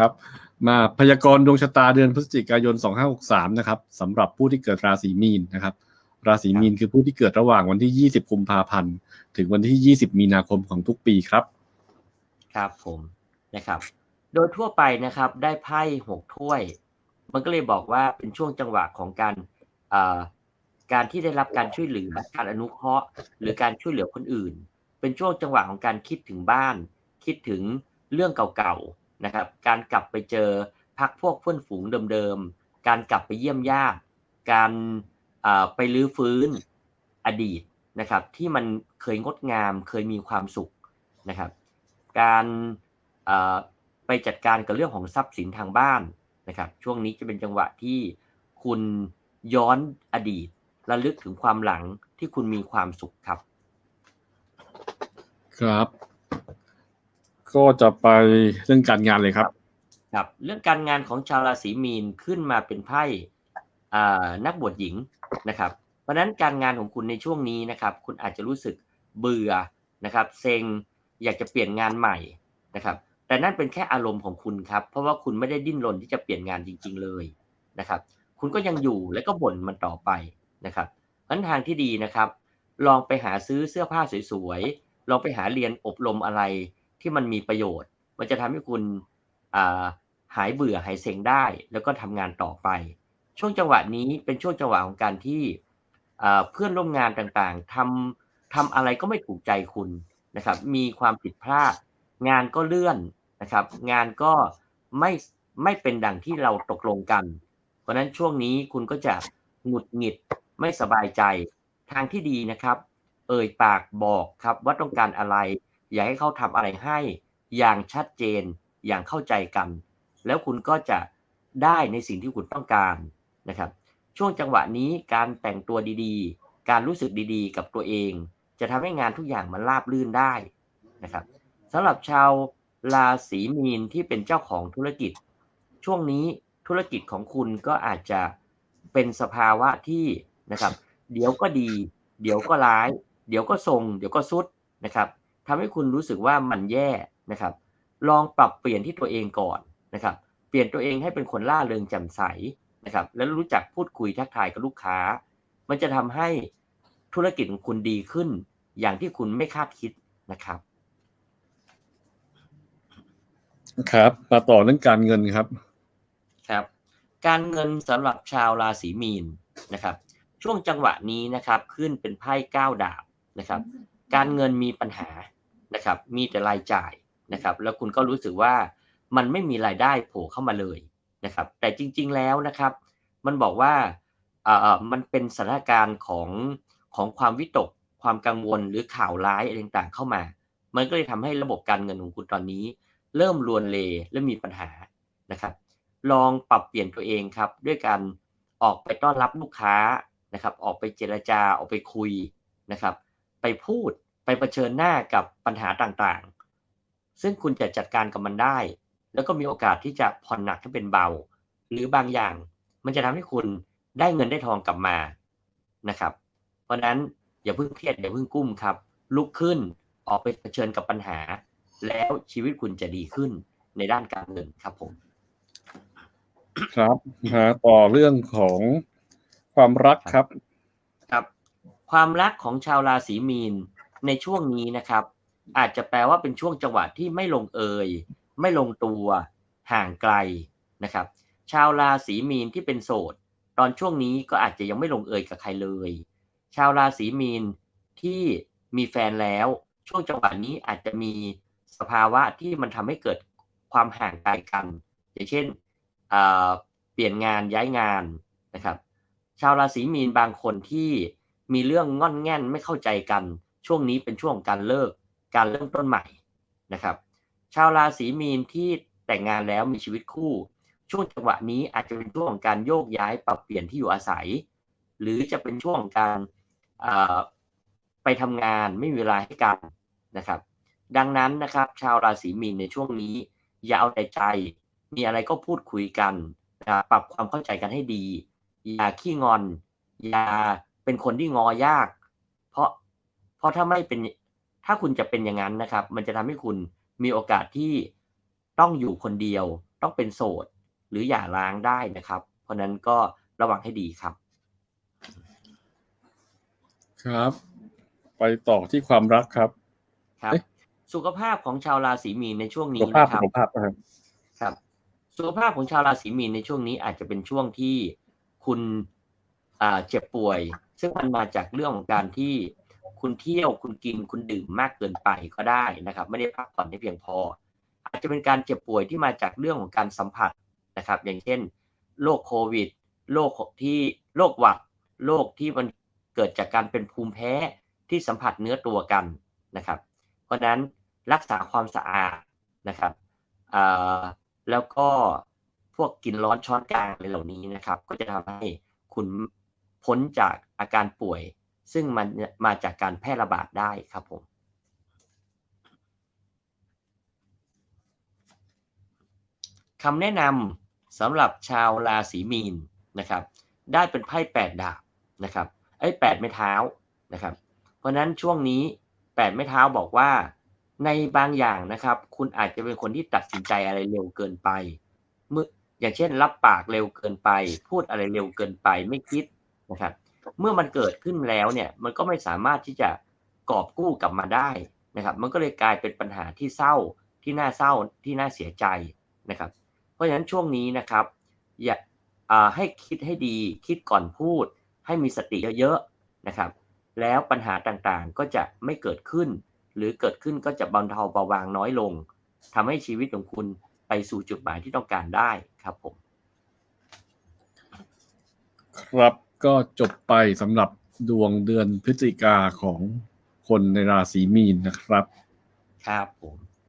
ครับมาพยากรณ์ดวงชะตาเดือนพฤศจิกายน 2563 นะครับสำหรับผู้ที่เกิดราศีมีนนะครับ ราศีมีนคือผู้ที่เกิดระหว่างวันที่ 20กุมภาพันธ์ถึงวันที่ 20 มีนาคมของทุกปีครับ ครับผมนะครับ โดยทั่วไปนะครับได้ไพ่หกถ้วย มันก็เลยบอกว่าเป็นช่วงจังหวะของการการที่ได้รับการช่วยเหลือการอนุเคราะห์ หรือการช่วยเหลือคนอื่น เป็นช่วงจังหวะของการคิดถึงบ้าน คิดถึงเรื่องเก่าๆ นะครับ การกลับไปเจอพักพวกเพื่อนฝูงเดิมๆ การกลับไปเยี่ยมญาติ การไปลื้อฟื้นอดีตนะครับที่มันเคยงดงามเคยมีความสุขนะครับ การไปจัดการกับเรื่องของทรัพย์สินทางบ้านนะครับ ช่วงนี้จะเป็นจังหวะที่คุณย้อนอดีตระลึกถึงความหลังที่คุณมีความสุขครับ ครับ ก็จะไปเรื่องการงานเลยครับ ครับ เรื่องการงานของชาวราศีมีนขึ้นมาเป็นไพ่อ่านักบวชหญิงนะครับ เพราะฉะนั้นการงานของคุณในช่วงนี้นะครับ คุณอาจจะรู้สึกเบื่อนะครับ เซ็งอยากจะเปลี่ยนงานใหม่นะครับ แต่นั่นเป็นแค่อารมณ์ของคุณครับ เพราะว่าคุณไม่ได้ดิ้นรนที่จะเปลี่ยนงานจริง ๆ เลยนะครับ คุณก็ยังอยู่และก็บ่นมันต่อไปนะครับงั้นทางที่ดีนะครับ ลองไปหาซื้อเสื้อผ้าสวยๆลองไปหาเรียนอบรมอะไร ที่มันมีประโยชน์ มันจะทำให้คุณาหายเบื่อหายเซ็งได้ แล้วก็ทำงานต่อไป ช่วงจังหวะนี้เป็นช่วงจังหวะของการที่เพื่อนร่วมงานต่างๆทำทำอะไรก็ไม่ถูกใจคุณนะครับ มีความผิดพลาด งานก็เลื่อนนะครับ งานก็ไม่ไม่เป็นดังที่เราตกลงกัน เพราะนั้นช่วงนี้คุณก็จะหงุดหงิดไม่สบายใจ ทางที่ดีนะครับ เอ่ยปากบอกครับว่าต้องการอะไร อยากให้เขาทำอะไรให้ อย่างชัดเจน อย่างเข้าใจกัน แล้วคุณก็จะได้ในสิ่งที่คุณต้องการนะครับ ช่วงจังหวะนี้การแต่งตัวดีๆ การรู้สึกดีๆ กับตัวเอง จะทำให้งานทุกอย่างมันราบรื่นได้นะครับสำหรับชาวราศีมีนที่เป็นเจ้าของธุรกิจ ช่วงนี้ธุรกิจของคุณก็อาจจะเป็นสภาวะที่นะครับ เดี๋ยวก็ดี เดี๋ยวก็ร้าย เดี๋ยวก็ทรง เดี๋ยวก็สุดนะครับ ทำให้คุณรู้สึกว่ามันแย่นะครับ ลองปรับเปลี่ยนที่ตัวเองก่อนนะครับ เปลี่ยนตัวเองให้เป็นคนล่าเริงแจ่มใสนะครับ แล้วรู้จักพูดคุยทักทายกับลูกค้า มันจะทำให้ธุรกิจของคุณดีขึ้น อย่างที่คุณไม่คาดคิดนะครับ ครับ มาต่อเรื่องการเงินครับ ครับ การเงินสำหรับชาวราศีมีนนะครับ ช่วงจังหวะนี้นะครับ ขึ้นเป็นไพ่เก้าดาบนะครับ การเงินมีปัญหานะครับ มีแต่รายจ่ายนะครับ แล้วคุณก็รู้สึกว่ามันไม่มีรายได้โผล่เข้ามาเลยนะครับ แต่จริง ๆแล้วนะครับ มันบอกว่าอ่ามันเป็นสถานการณ์ของของความวิตก ความกังวลหรือข่าวร้ายอะไรต่างๆเข้ามา มันก็เลยทำให้ระบบการเงินของคุณตอนนี้ เริ่มรวนเลและมีปัญหานะครับ ลองปรับเปลี่ยนตัวเองครับ ด้วยการออกไปต้อนรับลูกค้านะครับ ออกไปเจรจาออกไปคุยนะครับ ไปพูดไปเผชิญหน้ากับปัญหาต่างๆ ซึ่งคุณจะจัดการกับมันได้ แล้วก็มีโอกาสที่จะผ่อนหนักให้เป็นเบา หรือบางอย่าง มันจะทำให้คุณได้เงินได้ทองกลับมานะครับ เพราะฉะนั้นอย่าเพิ่งเครียดอย่าเพิ่งกุ้มครับ ลุกขึ้นออกไปเผชิญกับปัญหา แล้วชีวิตคุณจะดีขึ้นในด้านการเงินครับผม ครับมาต่อเรื่องของความรักครับ ครับ ความรักของชาวราศีมีนในช่วงนี้นะครับ อาจจะแปลว่าเป็นช่วงจังหวะที่ไม่ลงเอย ไม่ลงตัวห่างไกลนะครับ ชาวราศีมีนที่เป็นโสด ตอนช่วงนี้ก็อาจจะยังไม่ลงเอยกับใครเลย ชาวราศีมีนที่มีแฟนแล้ว ช่วงจังหวะนี้อาจจะมีสภาวะที่มันทำให้เกิดความห่างไกลกัน อย่างเช่นเปลี่ยนงานย้ายงานนะครับ ชาวราศีมีนบางคนที่ มีเรื่องง่อนแง่นไม่เข้าใจกัน ช่วงนี้เป็นช่วงการเลิก การเริ่มต้นใหม่นะครับ ชาวราศีมีนที่แต่งงานแล้วมีชีวิตคู่ ช่วงจังหวะนี้อาจจะเป็นช่วงของการโยกย้ายปรับเปลี่ยนที่อยู่อาศัย หรือจะเป็นช่วงของการไปทำงานไม่มีเวลาให้กันนะครับ ดังนั้นนะครับ ชาวราศีมีนในช่วงนี้ อย่าเอาแต่ใจ มีอะไรก็พูดคุยกันปรับความเข้าใจกันให้ดี อย่าขี้งอน อย่า เป็นคนที่งอยาก เพราะเพราะถ้าไม่เป็นถ้าคุณจะเป็นอย่างนั้นนะครับ มันจะทำให้คุณมีโอกาสที่ต้องอยู่คนเดียว ต้องเป็นโสด หรือหย่าร้างได้นะครับ เพราะฉะนั้นก็ระวังให้ดีครับ ครับ ไปต่อที่ความรักครับครับเอ๊ะสุขภาพของชาวราศีมีนในช่วงสุนี้ขภาพนะครับสุขภาพนะครับครับ สุขภาพของชาวราศีมีนในช่วงนี้อาจจะเป็นช่วงที่คุณอ่าเจ็บป่วย ซึ่งมันมาจากเรื่องของการที่คุณเที่ยวคุณกินคุณดื่มมากเกินไปก็ได้นะครับ ไม่ได้พักผ่อนให้เพียงพอ อาจจะเป็นการเจ็บป่วยที่มาจากเรื่องของการสัมผัสนะครับ อย่างเช่นโรคโควิดโรคที่โรคหวัดโรคที่มันเกิดจากการเป็นภูมิแพ้ที่สัมผัสเนื้อตัวกันนะครับ เพราะนั้นรักษาความสะอาดนะครับแล้วก็พวกกินร้อนช้อนกลางอะไรเหล่านี้นะครับ ก็จะทำให้คุณ พ้นจากอาการป่วย ซึ่งมันมาจากการแพร่ระบาดได้ครับผมคำแนะนำสำหรับชาวราศีมีนนะครับได้เป็นไพ่แปดดาบนะครับไอ้แปดไม้เท้านะครับเพราะนั้นช่วงนี้แปดไม้เท้าบอกว่าในบางอย่างนะครับ คุณอาจจะเป็นคนที่ตัดสินใจอะไรเร็วเกินไปเมื่ออย่างเช่น รับปากเร็วเกินไป พูดอะไรเร็วเกินไป ไม่คิด นะครับ เมื่อมันเกิดขึ้นแล้วเนี่ย มันก็ไม่สามารถที่จะกอบกู้กลับมาได้นะครับ มันก็เลยกลายเป็นปัญหาที่เศร้าที่น่าเศร้าที่น่าเสียใจนะครับ เพราะฉะนั้นช่วงนี้นะครับ อย่าให้คิดให้ดีคิดก่อนพูด ให้มีสติเยอะๆนะครับ แล้วปัญหาต่างๆก็จะไม่เกิดขึ้น หรือเกิดขึ้นก็จะบรรเทาเบาบางน้อยลงทำให้ชีวิตของคุณไปสู่จุดหมายที่ต้องการได้ครับผม ครับ ก็จบไปสำหรับดวงเดือนพฤศจิกาของคนในราศีมีนนะครับ ครับผม